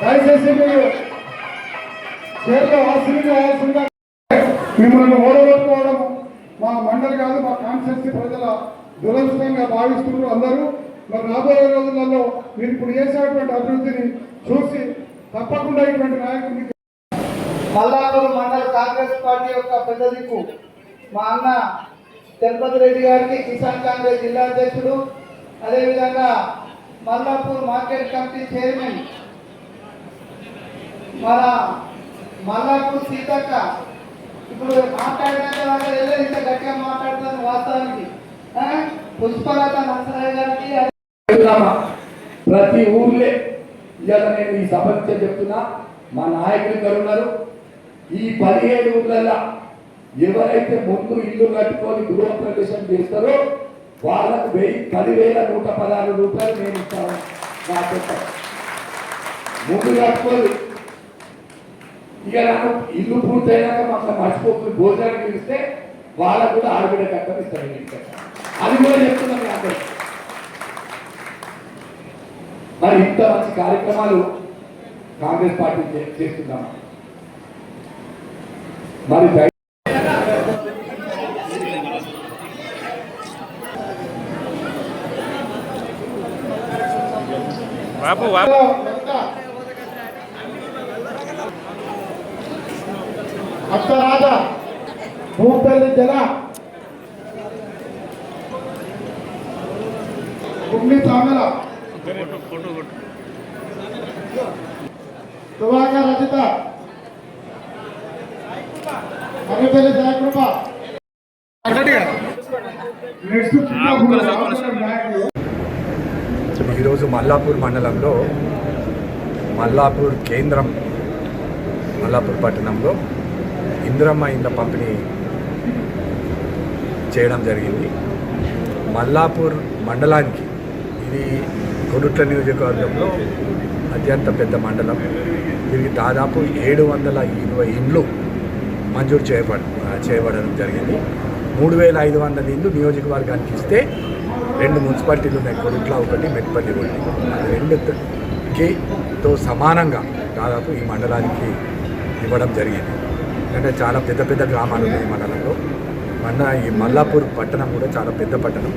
దయచేసి మీరు చేతిలో ఆశీర్వది మిమ్మల్ని ఓడగొట్టుకోవడం మా మండలి కాదు మా కాన్స్టిట్యూన్సీ ప్రజల దురదృష్టంగా భావిస్తున్నారు అందరూ. మరి రాబోయే రోజులలో మీరు ఇప్పుడు చేసేటువంటి అభివృద్ధిని చూసి తప్పకుండా ఇటువంటి నాయకుడిని మల్లాపూర్ మండల కాంగ్రెస్ పార్టీ యొక్క పెద్ద దిక్కు మా అన్న తిరుపతి రెడ్డి గారికి కిసాన్ కాంగ్రెస్ జిల్లా అధ్యక్షుడు. అదేవిధంగా మల్లాపూర్ మార్కెట్ కమిటీ చైర్మన్ మన మల్లాపూర్ సీతక్క ఇప్పుడు మాట్లాడిన తర్వాత వెళ్ళి ఇంత గట్టిగా మాట్లాడుతుంది వాస్తవానికి. పుష్పలత నరసరావు గారికి ప్రతి ఊర్లే ఇవాళ నేను ఈ సమస్య చెప్తున్నా మా నాయకులు ఇక్కడ ఉన్నారు. ఈ పదిహేడు ఊర్లలో ఎవరైతే ముందు ఇల్లు కట్టుకొని గృహ ప్రవేశం చేస్తారో వాళ్ళకు వెయ్యి పదివేల నూట పదహారు రూపాయలు నేను ఇస్తాను. నా చెప్ప ముందు కట్టుకోదు ఇక నాకు ఇల్లు పూర్తయినాక మాకు మర్చిపోతుంది భోజనానికి పిలిస్తే వాళ్ళకు కూడా ఆడబిడ్డ కట్టం ఇస్తాను అది కూడా చెప్తున్నాను నాకు మరి ఇంత మంచి కార్యక్రమాలు కాంగ్రెస్ పార్టీ చేస్తున్నాం మరి బాబు బాబు అత్తరాజ భూపల్లి జల కుమ్మి తామల. దువాక రచిత. మగపల్లి జయకృప. ఈరోజు మల్లాపూర్ మండలంలో మల్లాపూర్ కేంద్రం మల్లాపూర్ పట్టణంలో ఇందిరమ్మ ఇంత పంపిణీ చేయడం జరిగింది. మల్లాపూర్ మండలానికి ఇది కొడుట్ల నియోజకవర్గంలో అత్యంత పెద్ద మండలం. దీనికి దాదాపు ఏడు వందల ఇరవై ఇండ్లు మంజూరు చేయబడ చేయబడడం జరిగింది. మూడు వేల ఐదు వందల ఇండ్లు నియోజకవర్గానికి ఇస్తే రెండు మున్సిపాలిటీలు ఉన్నాయి. కొడుట్ల ఒకటి మెట్పల్లి ఒకటి. రెండుకి తో సమానంగా దాదాపు ఈ మండలానికి ఇవ్వడం జరిగింది. ఎందుకంటే చాలా పెద్ద పెద్ద గ్రామాలు ఉన్నాయి ఈ మండలంలో. మండ ఈ మల్లాపూర్ పట్టణం కూడా చాలా పెద్ద పట్టణం.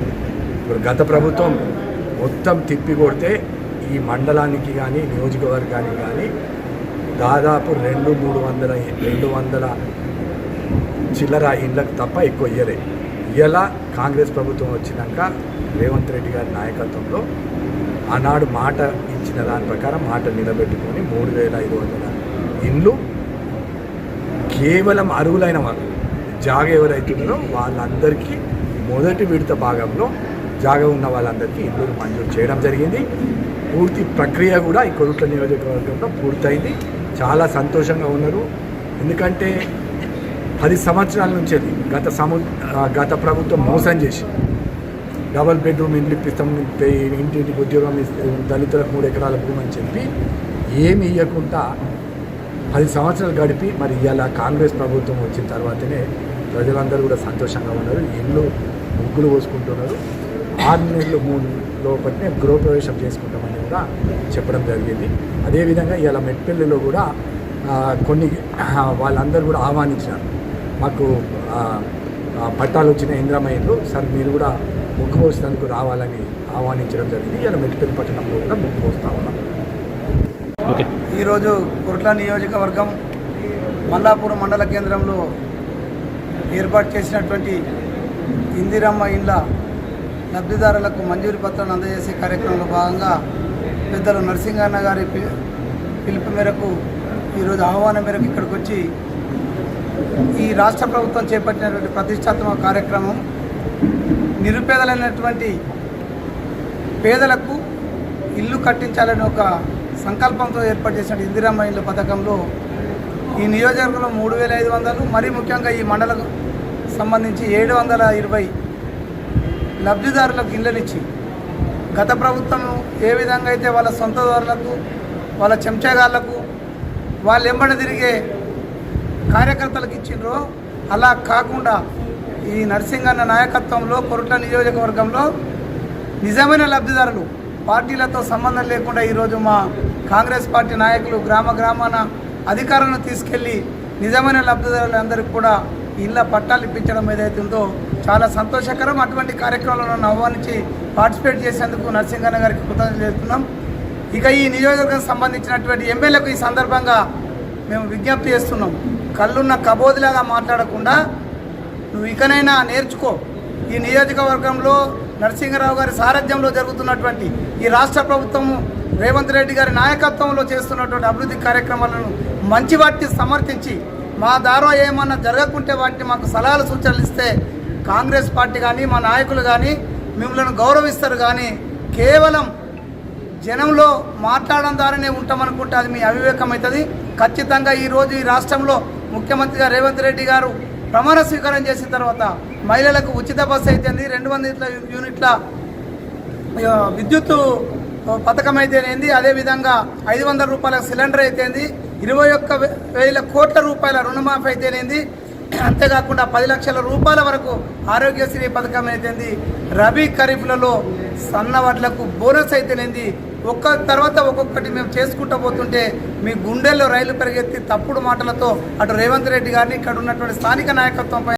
ఇప్పుడు గత ప్రభుత్వం మొత్తం తిప్పి కొడితే ఈ మండలానికి కానీ నియోజకవర్గానికి కానీ దాదాపు రెండు మూడు వందల రెండు వందల చిల్లర ఇళ్ళకు తప్ప ఎక్కువ ఇయ్యలే. ఇలా కాంగ్రెస్ ప్రభుత్వం వచ్చినాక రేవంత్ రెడ్డి గారి నాయకత్వంలో ఆనాడు మాట ఇచ్చిన దాని ప్రకారం మాట నిలబెట్టుకొని మూడు వేల ఐదు వందల ఇండ్లు కేవలం అరువులైన వాళ్ళు. జాగ ఎవరైతే ఉన్నారో వాళ్ళందరికీ మొదటి విడత భాగంలో జాగ ఉన్న వాళ్ళందరికీ ఇల్లు మంజూరు చేయడం జరిగింది. పూర్తి ప్రక్రియ కూడా ఈ కొరుట్ల నియోజకవర్గంలో పూర్తయింది. చాలా సంతోషంగా ఉన్నారు. ఎందుకంటే పది సంవత్సరాల నుంచి అది గత సము గత ప్రభుత్వం మోసం చేసి డబల్ బెడ్రూమ్ ఇండ్లు ఇప్పిస్తాం పే- ఇంటింటికి ఉద్యోగం ఇస్తే దళితులకు మూడు ఎకరాల భూమి అని చెప్పి ఏమి ఇవ్వకుండా పది సంవత్సరాలు గడిపి మరి ఇవాళ కాంగ్రెస్ ప్రభుత్వం వచ్చిన తర్వాతనే ప్రజలందరూ కూడా సంతోషంగా ఉన్నారు. ఇళ్ళు ముగ్గులు పోసుకుంటున్నారు. ఆరు నెలలు మూడు లోపలనే గృహప్రవేశం చేసుకుంటామని కూడా చెప్పడం జరిగింది. అదేవిధంగా ఇవాళ మెట్పల్లిలో కూడా కొన్ని వాళ్ళందరూ కూడా ఆహ్వానించినారు. మాకు పట్టాలు వచ్చిన ఇంద్రమయ్యలు సార్ మీరు కూడా ముగ్గు పోసినందుకు రావాలని ఆహ్వానించడం జరిగింది. ఇలా మెట్పల్లి పట్టణంలో కూడా ముగ్గు పోస్తా ఈరోజు కుర్ల నియోజకవర్గం మల్లాపూర్ మండల కేంద్రంలో ఏర్పాటు చేసినటువంటి ఇందిరమ్మ ఇండ్ల లబ్ధిదారులకు మంజూరు పత్రాన్ని అందజేసే కార్యక్రమంలో భాగంగా పెద్దలు నరసింహన్న గారి పి- పిలుపు మేరకు ఈరోజు ఆహ్వానం మేరకు ఇక్కడికి వచ్చి ఈ రాష్ట్ర ప్రభుత్వం చేపట్టినటువంటి ప్రతిష్టాత్మక కార్యక్రమం నిరుపేదలైనటువంటి పేదలకు ఇల్లు కట్టించాలని ఒక సంకల్పంతో ఏర్పాటు చేసిన ఇందిరమ్మ ఇల్లు పథకంలో. ఈ నియోజకవర్గంలో మూడు వేల ఐదు వందలు మరీ ముఖ్యంగా ఈ మండలకు సంబంధించి ఏడు వందల ఇరవై లబ్ధిదారులకు ఇళ్ళనిచ్చి గత ప్రభుత్వం ఏ విధంగా అయితే వాళ్ళ సొంతదారులకు వాళ్ళ చెంచాగాళ్ళకు వాళ్ళు ఎంబడి తిరిగే కార్యకర్తలకు ఇచ్చిండ్రో అలా కాకుండా ఈ నర్సింగన్న నాయకత్వంలో కొరట్ల నియోజకవర్గంలో నిజమైన లబ్ధిదారులు పార్టీలతో సంబంధం లేకుండా ఈరోజు మా కాంగ్రెస్ పార్టీ నాయకులు గ్రామ గ్రామాన అధికారాన్ని తీసుకెళ్ళి నిజమైన లబ్ధిదారులందరికీ కూడా ఇళ్ళ పట్టాలు ఇప్పించడం ఏదైతే ఉందో చాలా సంతోషకరం. అటువంటి కార్యక్రమంలో ఆహ్వానించి పార్టిసిపేట్ చేసేందుకు నరసింహన్న గారికి కృతజ్ఞతలు చేస్తున్నాం ఇక ఈ నియోజకవర్గం సంబంధించినటువంటి ఎమ్మెల్యేలకు ఈ సందర్భంగా మేము విజ్ఞప్తి చేస్తున్నాం. కళ్ళున్న కబోదిలాగా మాట్లాడకుండా నువ్వు ఇకనైనా నేర్చుకో. ఈ నియోజకవర్గంలో నరసింహరావు గారి సారథ్యంలో జరుగుతున్నటువంటి ఈ రాష్ట్ర ప్రభుత్వం రేవంత్ రెడ్డి గారి నాయకత్వంలో చేస్తున్నటువంటి అభివృద్ధి కార్యక్రమాలను మంచి వాటిని సమర్థించి మా దారో ఏమన్నా జరగకుంటే వాటిని మాకు సలహాలు సూచనలు ఇస్తే కాంగ్రెస్ పార్టీ కానీ మా నాయకులు కానీ మిమ్మల్ని గౌరవిస్తారు. కానీ కేవలం జనంలో మాట్లాడడం ద్వారానే ఉంటామనుకుంటే అది మీ అవివేకం అవుతుంది. ఖచ్చితంగా ఈరోజు ఈ రాష్ట్రంలో ముఖ్యమంత్రిగా రేవంత్ రెడ్డి గారు ప్రమాణ స్వీకారం చేసిన తర్వాత మహిళలకు ఉచిత బస్సు అయితేంది రెండు వందల యూనిట్ల విద్యుత్ విద్యుత్తు పథకం అయితేనేంది అదేవిధంగా ఐదు వందల రూపాయల సిలిండర్ అయితేంది ఇరవై ఒక్క వేల కోట్ల రూపాయల రుణమాఫీ అయితేనేంది అంతేకాకుండా పది లక్షల రూపాయల వరకు ఆరోగ్యశ్రీ పథకం అయితేంది రబీ ఖరీఫ్లలో సన్న వడ్లకు బోనస్ అయితేనేంది ఒక్క తర్వాత ఒక్కొక్కటి మేము చేసుకుంటూ పోతుంటే మీ గుండెల్లో రైలు పరిగెత్తి తప్పుడు మాటలతో అటు రేవంత్ రెడ్డి గారిని ఇక్కడ ఉన్నటువంటి స్థానిక నాయకత్వంపై